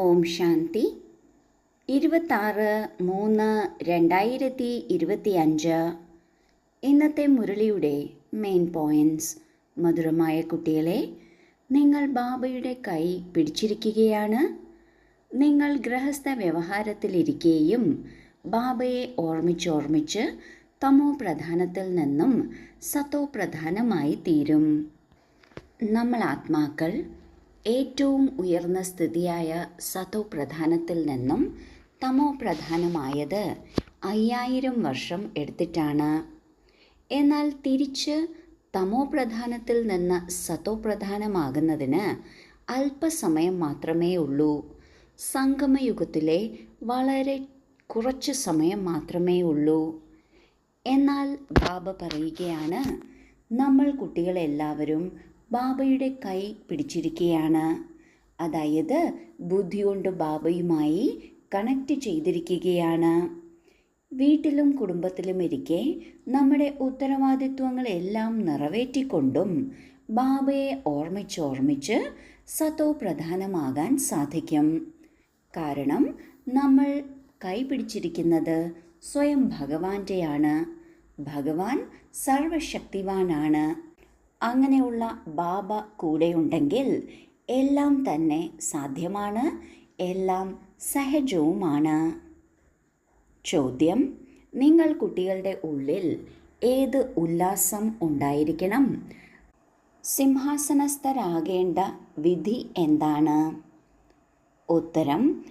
ഓം ശാന്തി. ഇരുപത്താറ് മൂന്ന് രണ്ടായിരത്തി ഇരുപത്തി അഞ്ച് ഇന്നത്തെ മുരളിയുടെ മെയിൻ പോയിന്റ്സ് മധുരമായ കുട്ടികളെ നിങ്ങൾ ബാബയുടെ കൈ പിടിച്ചിരിക്കുകയാണ്. നിങ്ങൾ ഗൃഹസ്ഥ വ്യവഹാരത്തിലിരിക്കുകയും ബാബയെ ഓർമ്മിച്ചോർമ്മിച്ച് തമോ പ്രധാനത്തിൽ നിന്നും സത്തോ പ്രധാനമായി തീരും. നമ്മൾ ആത്മാക്കൾ ഏറ്റവും ഉയർന്ന സ്ഥിതിയായ സതോ പ്രധാനത്തിൽ നിന്നും തമോ പ്രധാനമായത് അയ്യായിരം വർഷം എടുത്തിട്ടാണ്. എന്നാൽ തിരിച്ച് തമോ പ്രധാനത്തിൽ നിന്ന് സതോ പ്രധാനമാകുന്നതിന് അല്പസമയം മാത്രമേ ഉള്ളൂ. സംഗമയുഗത്തിലെ വളരെ കുറച്ച് സമയം മാത്രമേ ഉള്ളൂ. എന്നാൽ ബാബ പറയുകയാണ് നമ്മൾ കുട്ടികളെല്ലാവരും ബാബയുടെ കൈ പിടിച്ചിരിക്കുകയാണ് അതായത് ബുദ്ധി കൊണ്ട് ബാബയുമായി കണക്റ്റ് ചെയ്തിരിക്കുകയാണ്. വീട്ടിലും കുടുംബത്തിലും ഇരിക്കെ നമ്മുടെ ഉത്തരവാദിത്വങ്ങളെല്ലാം നിറവേറ്റിക്കൊണ്ടും ബാബയെ ഓർമ്മിച്ചോർമ്മിച്ച് സതോ പ്രധാനമാകാൻ സാധിക്കും. കാരണം നമ്മൾ കൈപിടിച്ചിരിക്കുന്നത് സ്വയം ഭഗവാന്റെയാണ്. ഭഗവാൻ സർവശക്തിവാനാണ് അങ്ങനെയുള്ള ബാബ കൂടെയുണ്ടെങ്കിൽ എല്ലാം തന്നെ സാധ്യമാണ് എല്ലാം സഹജവുമാണ്. ചോദ്യം നിങ്ങൾ കുട്ടികളുടെ ഉള്ളിൽ ഏത് ഉല്ലാസം ഉണ്ടായിരിക്കണം? സിംഹാസനസ്ഥരാകേണ്ട വിധി എന്താണ്? ഉത്തരം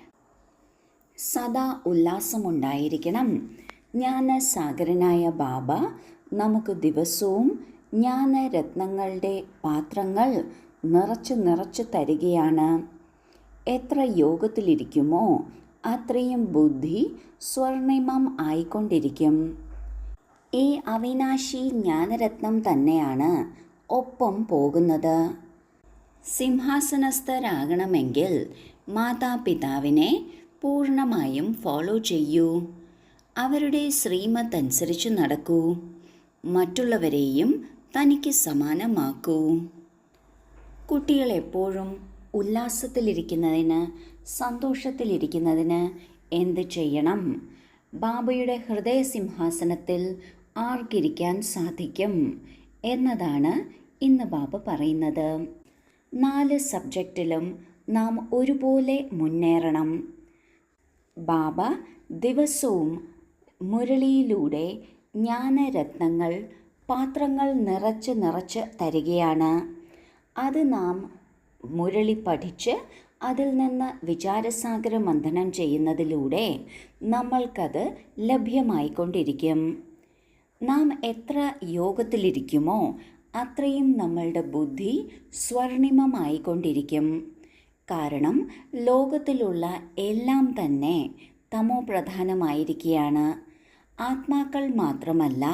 സദാ ഉല്ലാസമുണ്ടായിരിക്കണം. ജ്ഞാനസാഗരനായ ബാബ നമുക്ക് ദിവസവും ജ്ഞാനരത്നങ്ങളുടെ പാത്രങ്ങൾ നിറച്ചു നിറച്ചു തരികയാണ്. എത്ര യോഗത്തിലിരിക്കുമോ അത്രയും ബുദ്ധി സ്വർണിമം ആയിക്കൊണ്ടിരിക്കും. ഈ അവിനാശി ജ്ഞാനരത്നം തന്നെയാണ് ഒപ്പം പോകുന്നത്. സിംഹാസനസ്ഥരാകണമെങ്കിൽ മാതാപിതാവിനെ പൂർണമായും ഫോളോ ചെയ്യൂ. അവരുടെ ശ്രീമത്തനുസരിച്ച് നടക്കൂ. മറ്റുള്ളവരെയും തനിക്ക് സമാനമാക്കൂ. കുട്ടികൾ എപ്പോഴും ഉല്ലാസത്തിലിരിക്കുന്നതിന് സന്തോഷത്തിലിരിക്കുന്നതിന് എന്ത് ചെയ്യണം? ബാബയുടെ ഹൃദയസിംഹാസനത്തിൽ ആർക്കിരിക്കാൻ സാധിക്കും എന്നതാണ് ഇന്ന് ബാബ പറയുന്നത്. നാല് സബ്ജക്റ്റിലും നാം ഒരുപോലെ മുന്നേറണം. ബാബ ദിവസവും മുരളിയിലൂടെ ജ്ഞാനരത്നങ്ങൾ പാത്രങ്ങൾ നിറച്ച് നിറച്ച് തരികയാണ്. അത് നാം മുരളി പഠിച്ച് അതിൽ നിന്ന് വിചാരസാഗര മന്ഥനം ചെയ്യുന്നതിലൂടെ നമ്മൾക്കത് ലഭ്യമായിക്കൊണ്ടിരിക്കും. നാം എത്ര യോഗത്തിലിരിക്കുമോ അത്രയും നമ്മളുടെ ബുദ്ധി സ്വർണിമമായിക്കൊണ്ടിരിക്കും. കാരണം ലോകത്തിലുള്ള എല്ലാം തന്നെ തമോ പ്രധാനമായിരിക്കുകയാണ്. ആത്മാക്കൾ മാത്രമല്ല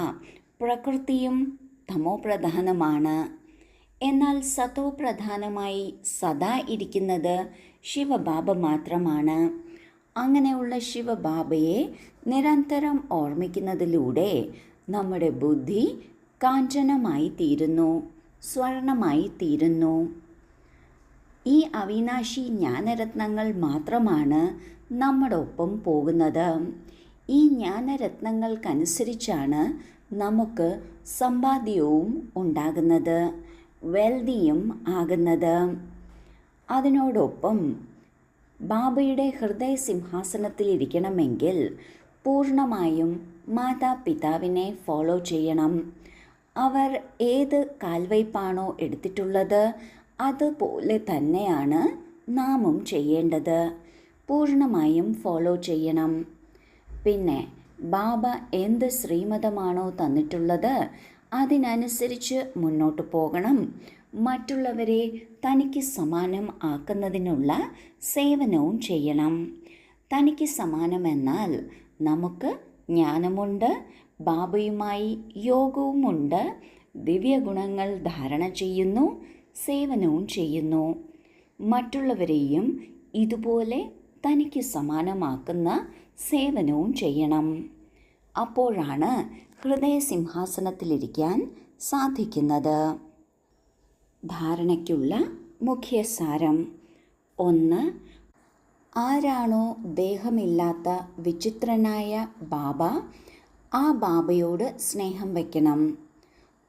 പ്രകൃതിയും തമോ പ്രധാനമാണ് എന്നാൽ സതോ പ്രധാനമായി സദാ ഇരിക്കുന്നത് ശിവബാബ മാത്രമാണ്. അങ്ങനെയുള്ള ശിവബാബയെ നിരന്തരം ഓർമ്മിക്കുന്നതിലൂടെ നമ്മുടെ ബുദ്ധി കാഞ്ചനമായി തീരുന്നു സ്വർണമായി തീരുന്നു. ഈ അവിനാശി ജ്ഞാനരത്നങ്ങൾ മാത്രമാണ് നമ്മുടെ ഒപ്പം പോകുന്നത്. ഈ ജ്ഞാനരത്നങ്ങൾക്കനുസരിച്ചാണ് നമുക്ക് സമ്പാദ്യവും ഉണ്ടാകുന്നത് വെൽതിയും ആകുന്നത്. അതിനോടൊപ്പം ബാബയുടെ ഹൃദയ സിംഹാസനത്തിലിരിക്കണമെങ്കിൽ പൂർണമായും മാതാപിതാവിനെ ഫോളോ ചെയ്യണം. അവർ ഏത് കാൽവയ്പാണോ എടുത്തിട്ടുള്ളത് അതുപോലെ തന്നെയാണ് നാമും ചെയ്യേണ്ടത്. പൂർണമായും ഫോളോ ചെയ്യണം. പിന്നെ ബാബ എന്ത് ശ്രീമതമാണോ തന്നിട്ടുള്ളത് അതിനനുസരിച്ച് മുന്നോട്ട് പോകണം. മറ്റുള്ളവരെ തനിക്ക് സമാനം ആക്കുന്നതിനുള്ള സേവനവും ചെയ്യണം. തനിക്ക് സമാനമെന്നാൽ നമുക്ക് ജ്ഞാനമുണ്ട് ബാബയുമായി യോഗവുമുണ്ട് ദിവ്യഗുണങ്ങൾ ധാരണ ചെയ്യുന്നു സേവനവും ചെയ്യുന്നു. മറ്റുള്ളവരെയും ഇതുപോലെ തനിക്ക് സമാനമാക്കുന്ന സേവനവും ചെയ്യണം. അപ്പോഴാണ് ഹൃദയസിംഹാസനത്തിലിരിക്കാൻ സാധിക്കുന്നത്. ധാരണയ്ക്കുള്ള മുഖ്യസാരം. ഒന്ന് ആരാണോ ദേഹമില്ലാത്ത വിചിത്രനായ ബാബ ആ ബാബയോട് സ്നേഹം വയ്ക്കണം.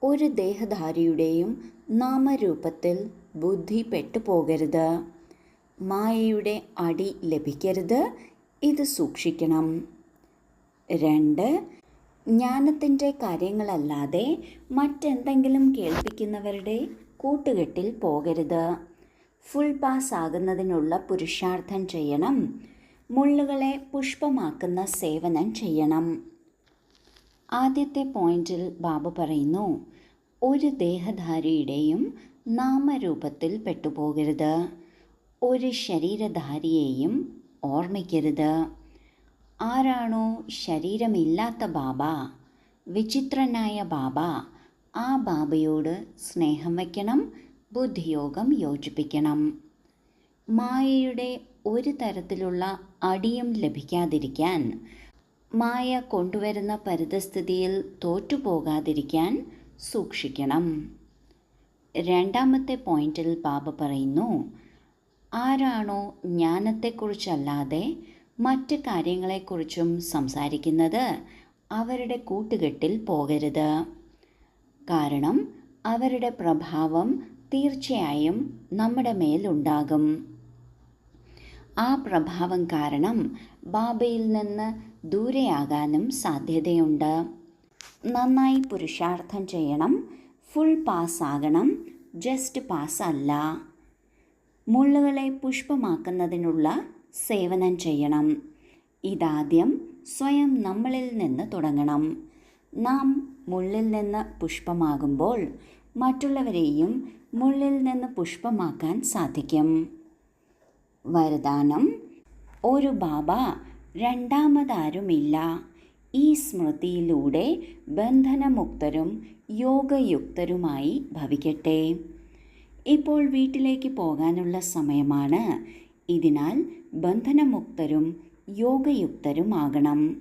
ഒരു ദേഹധാരിയുടെയും നാമരൂപത്തിൽ ബുദ്ധി പെട്ടുപോകരുത്. മായയുടെ അടി ലഭിക്കരുത്. ഇത് സൂക്ഷിക്കണം. രണ്ട് ജ്ഞാനത്തിന്റെ കാര്യങ്ങളല്ലാതെ മറ്റെന്തെങ്കിലും കേൾപ്പിക്കുന്നവരുടെ കൂട്ടുകെട്ടിൽ പോകരുത്. ഫുൾ പാസ് ആകുന്നതിനുള്ള പുരുഷാർത്ഥം ചെയ്യണം. മുള്ളുകളെ പുഷ്പമാക്കുന്ന സേവനം ചെയ്യണം. ആദ്യത്തെ പോയിന്റിൽ ബാബു പറയുന്നു ഒരു ദേഹധാരിയുടെയും നാമരൂപത്തിൽ പെട്ടുപോകരുത്. ഒരു ശരീരധാരിയെയും ഓർമ്മിക്കരുത്. ആരാണോ ശരീരമില്ലാത്ത ബാബ വിചിത്രനായ ബാബ ആ ബാബയോട് സ്നേഹം വയ്ക്കണം ബുദ്ധിയോഗം യോജിപ്പിക്കണം. മായയുടെ ഒരു തരത്തിലുള്ള അടിയും ലഭിക്കാതിരിക്കാൻ മായ കൊണ്ടുവരുന്ന പരിതസ്ഥിതിയിൽ തോറ്റുപോകാതിരിക്കാൻ സൂക്ഷിക്കണം. രണ്ടാമത്തെ പോയിന്റിൽ ബാബ പറയുന്നു ആരാണോ ജ്ഞാനത്തെക്കുറിച്ചല്ലാതെ മറ്റ് കാര്യങ്ങളെക്കുറിച്ചും സംസാരിക്കുന്നത് അവരുടെ കൂട്ടുകെട്ടിൽ പോകരുത്. കാരണം അവരുടെ പ്രഭാവം തീർച്ചയായും നമ്മുടെ മേലുണ്ടാകും. ആ പ്രഭാവം കാരണം ബാബയിൽ നിന്ന് ദൂരെയാകാനും സാധ്യതയുണ്ട്. നന്നായി പുരുഷാർത്ഥം ചെയ്യണം. ഫുൾ പാസ് ആകണം ജസ്റ്റ് പാസ് അല്ല മുള്ളുകളെ പുഷ്പമാക്കുന്നതിനുള്ള സേവനം ചെയ്യണം. ഇതാദ്യം സ്വയം നമ്മളിൽ നിന്ന് തുടങ്ങണം. നാം മുള്ളിൽ നിന്ന് പുഷ്പമാകുമ്പോൾ മറ്റുള്ളവരെയും മുള്ളിൽ നിന്ന് പുഷ്പമാക്കാൻ സാധിക്കും. വരദാനം ഒരു ബാബ രണ്ടാമതാരുമില്ല. ഈ സ്മൃതിയിലൂടെ ബന്ധനമുക്തരും യോഗയുക്തരുമായി ഭവിക്കട്ടെ. ഇപ്പോൾ വീട്ടിലേക്ക് പോകാനുള്ള സമയമാണ്. ഇതിനാൽ ബന്ധനമുക്തരും യോഗയുക്തരുമാകണം.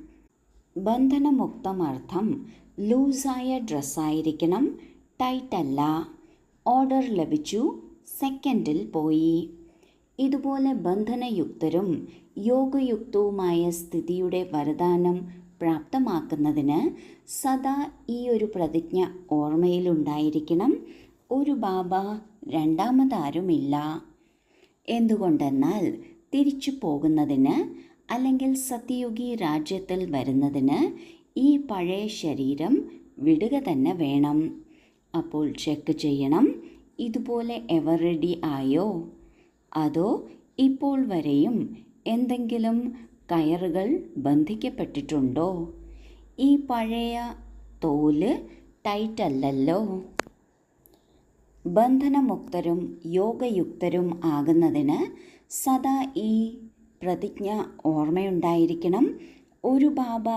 ബന്ധനമുക്തമർത്ഥം ലൂസായ ഡ്രസ്സായിരിക്കണം. ടൈറ്റല്ല. ഓർഡർ ലഭിച്ചു. സെക്കൻഡിൽ പോയി. ഇതുപോലെ ബന്ധനയുക്തരും യോഗയുക്തവുമായ സ്ഥിതിയുടെ വരദാനം പ്രാപ്തമാക്കുന്നതിന് സദാ ഈ ഒരു പ്രതിജ്ഞ ഓർമ്മയിലുണ്ടായിരിക്കണം. ഒരു ബാബ രണ്ടാമതാരുമില്ല. എന്തുകൊണ്ടെന്നാൽ തിരിച്ചു പോകുന്നതിന് അല്ലെങ്കിൽ സത്യയുഗി രാജ്യത്തിൽ വരുന്നതിന് ഈ പഴയ ശരീരം വിടുക തന്നെ വേണം. അപ്പോൾ ചെക്ക് ചെയ്യണം ഇതുപോലെ എവർ റെഡി ആയോ? അതോ ഇപ്പോൾ വരെയും എന്തെങ്കിലും കയറുകൾ ബന്ധിക്കപ്പെട്ടിട്ടുണ്ടോ? ഈ പഴയ തോൽ ടൈറ്റല്ലല്ലോ ബന്ധനമുക്തരും യോഗയുക്തരും ആകുന്നതിന് സദാ ഈ പ്രതിജ്ഞ ഓർമ്മയുണ്ടായിരിക്കണം. ഒരു ബാബ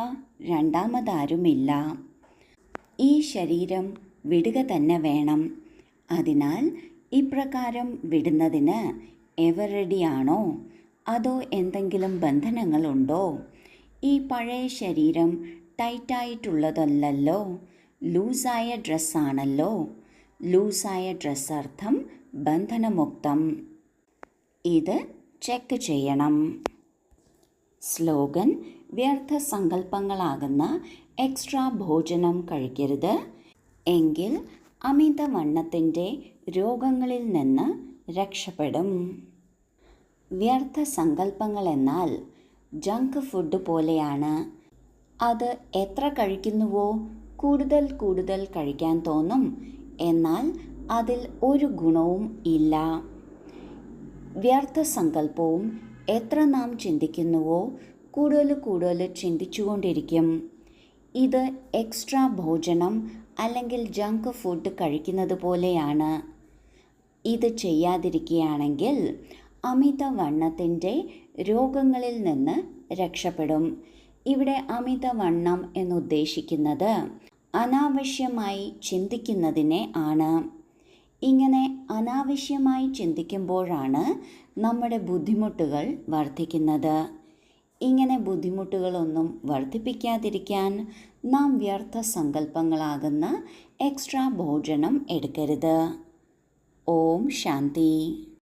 രണ്ടാമതാരുമില്ല. ഈ ശരീരം വിടുക തന്നെ വേണം. അതിനാൽ ഇപ്രകാരം വിടുന്നതിന് എവർ റെഡിയാണോ? അതോ എന്തെങ്കിലും ബന്ധനങ്ങളുണ്ടോ? ഈ പഴയ ശരീരം ടൈറ്റായിട്ടുള്ളതല്ലല്ലോ? ലൂസായ ഡ്രസ്സാണല്ലോ? ലൂസായ ഡ്രസ്സർത്ഥം ബന്ധനമുക്തം. ഇത് ചെക്ക് ചെയ്യണം. സ്ലോഗൻ വ്യർത്ഥ സങ്കല്പങ്ങളാകുന്ന എക്സ്ട്രാ ഭോജനം കഴിക്കരുത്. എങ്കിൽ അമിതവണ്ണത്തിന്റെ രോഗങ്ങളിൽ നിന്ന് രക്ഷപ്പെടും. വ്യർത്ഥ സങ്കല്പങ്ങൾ എന്നാൽ ജങ്ക് ഫുഡ് പോലെയാണ്. അത് എത്ര കഴിക്കുന്നുവോ? കൂടുതൽ കൂടുതൽ കഴിക്കാൻ തോന്നും. എന്നാൽ അതിൽ ഒരു ഗുണവും ഇല്ല. വ്യർത്ഥ സങ്കല്പവും എത്ര നാം ചിന്തിക്കുന്നുവോ കൂടുതൽ കൂടുതൽ ചിന്തിച്ചുകൊണ്ടിരിക്കും. ഇത് എക്സ്ട്രാ ഭോജനം അല്ലെങ്കിൽ ജങ്ക് ഫുഡ് കഴിക്കുന്നത് പോലെയാണ്. ഇത് ചെയ്യാതിരിക്കുകയാണെങ്കിൽ അമിതവണ്ണത്തിന്റെ രോഗങ്ങളിൽ നിന്ന് രക്ഷപ്പെടും. ഇവിടെ അമിതവണ്ണം എന്നുദ്ദേശിക്കുന്നത് അനാവശ്യമായി ചിന്തിക്കുന്നതിനെ ആണ്. ഇങ്ങനെ അനാവശ്യമായി ചിന്തിക്കുമ്പോഴാണ് നമ്മുടെ ബുദ്ധിമുട്ടുകൾ വർദ്ധിക്കുന്നത്. ഇങ്ങനെ ബുദ്ധിമുട്ടുകളൊന്നും വർദ്ധിപ്പിക്കാതിരിക്കാൻ നാം വ്യർത്ഥ സങ്കല്പങ്ങളാകുന്ന എക്സ്ട്രാ ഭോജനം എടുക്കരുത്. ഓം ശാന്തി.